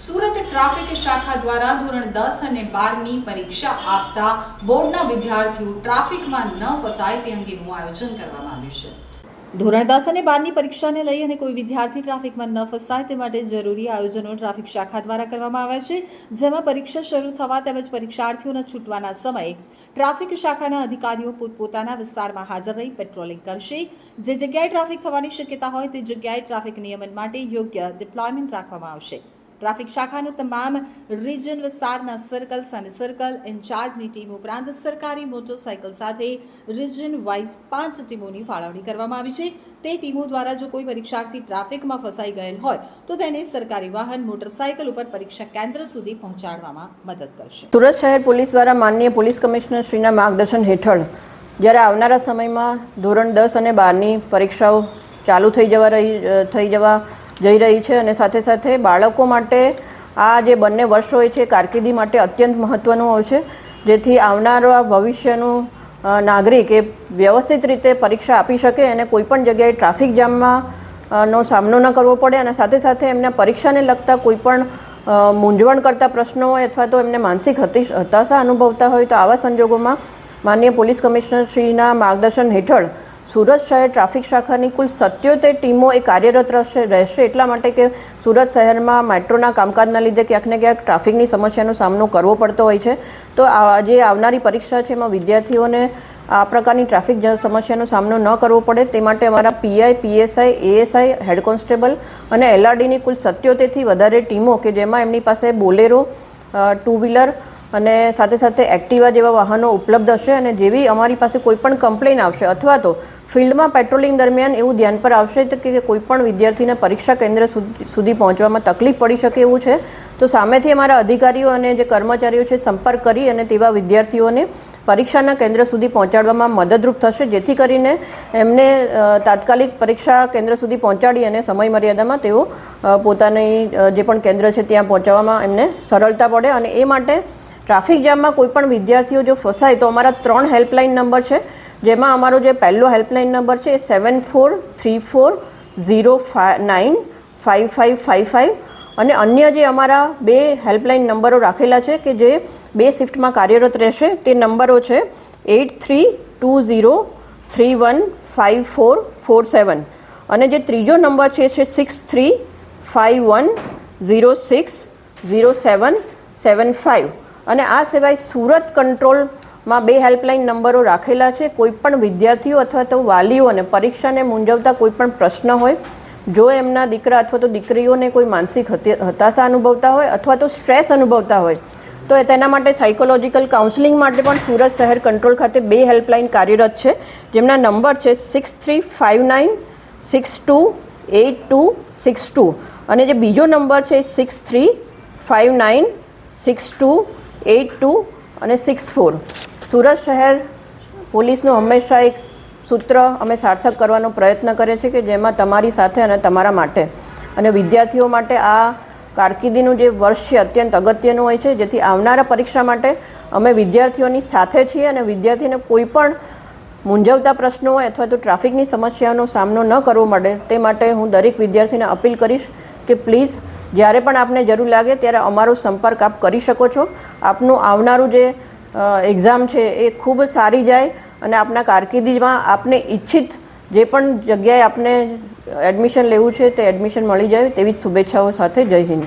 Surat traffic શાખા દ્વારા ધોરણ દસ અને બારની પરીક્ષા આપતા બોર્ડના વિદ્યાર્થીઓ ટ્રાફિકમાં ન ફસાય તે અંગેનું આયોજન કરવામાં આવ્યું છે. ધોરણ દસ અને બારની પરીક્ષાને લઈ અને કોઈ વિદ્યાર્થી ટ્રાફિકમાં ન ફસાય તે માટે જરૂરી આયોજનો ટ્રાફિક શાખા દ્વારા કરવામાં આવ્યા છે, જેમાં પરીક્ષા શરૂ થવા તેમજ પરીક્ષાર્થીઓના છૂટવાના સમયે ટ્રાફિક શાખાના અધિકારીઓ પોતપોતાના વિસ્તારમાં હાજર રહી પેટ્રોલિંગ કરશે. જે જગ્યાએ ટ્રાફિક થવાની શક્યતા હોય તે જગ્યાએ ટ્રાફિક નિયમન માટે યોગ્ય ડિપ્લોયમેન્ટ રાખવામાં આવશે. ટ્રાફિક શાખાનું તમામ રિજન વિસ્તારના સર્કલ સેમી સર્કલ ઇન્ચાર્જની ટીમ ઉપરાંત સરકારી મોટરસાયકલ સાથે રિજન વાઇઝ પાંચ ટીમોની ફાળવણી કરવામાં આવી છે. તે ટીમો દ્વારા જો કોઈ પરીક્ષાર્થી ટ્રાફિકમાં ફસાઈ ગયેલ હોય, તો તેને સરકારી વાહન મોટરસાયકલ ઉપર પરીક્ષા કેન્દ્ર સુધી પહોંચાડવામાં મદદ કરશે. સુરત શહેર પોલીસ દ્વારા માનનીય પોલીસ કમિશનર શ્રીના માર્ગદર્શન હેઠળ જ્યારે આવનારા સમયમાં ધોરણ દસ અને બારની પરીક્ષાઓ ચાલુ થઈ જવા રહી થઈ જવા જઈ રહી છે અને સાથે સાથે બાળકો માટે આ જે બંને વર્ષ હોય છે કારકિર્દી માટે અત્યંત મહત્ત્વનું હોય છે. જેથી આવનારા ભવિષ્યનું નાગરિક એ વ્યવસ્થિત રીતે પરીક્ષા આપી શકે અને કોઈપણ જગ્યાએ ટ્રાફિક જામમાં નો સામનો ન કરવો પડે અને સાથે સાથે એમને પરીક્ષાને લગતા કોઈપણ મૂંઝવણ કરતા પ્રશ્નો હોય અથવા તો એમને માનસિક હતી હતાશા અનુભવતા હોય તો આવા સંજોગોમાં માનનીય પોલીસ કમિશનર શ્રીના માર્ગદર્શન હેઠળ સુરત શહેર ટ્રાફિક શાખાની કુલ સત્યોતેર ટીમો એ કાર્યરત રહેશે રહેશે એટલા માટે કે સુરત શહેરમાં મેટ્રોના કામકાજના લીધે ક્યાંક ને ક્યાંક ટ્રાફિકની સમસ્યાનો સામનો કરવો પડતો હોય છે. તો જે આવનારી પરીક્ષા છે એમાં વિદ્યાર્થીઓને આ પ્રકારની ટ્રાફિક સમસ્યાનો સામનો ન કરવો પડે. તે માટે અમારા PI, PSI, ASI, head constable અને એલઆરડીની કુલ સત્યોતેરથી વધારે ટીમો કે જેમાં એમની પાસે બોલેરો ટુ વ્હીલર અને સાથે સાથે એક્ટિવા જેવા વાહનો ઉપલબ્ધ હશે અને જેવી અમારી પાસે કોઈ પણ કમ્પ્લેન આવશે અથવા તો ફિલ્ડમાં પેટ્રોલિંગ દરમિયાન એવું ધ્યાન પર આવશે કે કોઈ પણ વિદ્યાર્થીને પરીક્ષા કેન્દ્ર સુધી પહોંચવામાં તકલીફ પડી શકે એવું છે. તો સામેથી અમારા અધિકારીઓ અને જે કર્મચારીઓ છે સંપર્ક કરી અને તેવા વિદ્યાર્થીઓને પરીક્ષાના કેન્દ્ર સુધી પહોંચાડવામાં મદદરૂપ થશે. જેથી કરીને એમને તાત્કાલિક પરીક્ષા કેન્દ્ર સુધી પહોંચાડી અને સમય મર્યાદામાં તેઓ પોતાની જે પણ કેન્દ્ર છે ત્યાં પહોંચાડવામાં એમને સરળતા પડે. અને એ માટે ટ્રાફિક જામમાં કોઈ પણ વિદ્યાર્થીઓ જો ફસાય તો અમારા ત્રણ હેલ્પલાઇન નંબર છે. જેમાં અમારો જે પહેલો હેલ્પલાઇન નંબર છે seven four three four zero nine five five five five. અને અન્ય જે અમારા બે હેલ્પલાઇન નંબરો રાખેલા છે કે જે બે શિફ્ટમાં કાર્યરત રહેશે તે નંબરો છે eight three two zero three one five four four seven. અને જે ત્રીજો નંબર છે છે six three five one zero six zero seven seven five. અને આ સિવાય સુરત કંટ્રોલમાં બે હેલ્પલાઇન નંબરો રાખેલા છે. કોઈ પણ વિદ્યાર્થીઓ અથવા તો વાલીઓને પરીક્ષાને મૂંઝવતા કોઈ પણ પ્રશ્ન હોય, જો એમના દીકરા અથવા તો દીકરીઓને કોઈ માનસિક હતે- હતાશા અનુભવતા હોય અથવા તો સ્ટ્રેસ અનુભવતા હોય, તો તેના માટે સાયકોલોજીકલ કાઉન્સેલિંગ માટે પણ સુરત શહેર કંટ્રોલ ખાતે બે હેલ્પલાઇન કાર્યરત છે, જેમના નંબર છે six three five nine six two eight two six two. અને જે બીજો નંબર છે six three five nine six two eight two અને સિક્સ ફોર. સુરત શહેર પોલીસનું હંમેશા એક સૂત્ર અમે સાર્થક કરવાનો પ્રયત્ન કરે છે કે જેમાં તમારી સાથે અને તમારા માટે. અને વિદ્યાર્થીઓ માટે આ કારકિર્દીનું જે વર્ષ છે અત્યંત અગત્યનું હોય છે, જેથી આવનારા પરીક્ષા માટે અમે વિદ્યાર્થીઓની સાથે છીએ અને વિદ્યાર્થીને કોઈ પણ મૂંઝવતા પ્રશ્નો હોય અથવા તો ટ્રાફિકની સમસ્યાનો સામનો ન કરવો પડે તે માટે હું દરેક વિદ્યાર્થીને અપીલ કરીશ કે પ્લીઝ, જ્યારે પણ આપને જરૂર લાગે ત્યારે અમારો સંપર્ક આપ કરી શકો છો. આપનું આવનારું જે એક્ઝામ છે એ ખૂબ સારી જાય અને આપના કારકિર્દીમાં આપને ઈચ્છિત જે પણ જગ્યાએ આપને એડમિશન લેવું છે તે એડમિશન મળી જાય તેવી જ શુભેચ્છાઓ સાથે જય હિન્દ.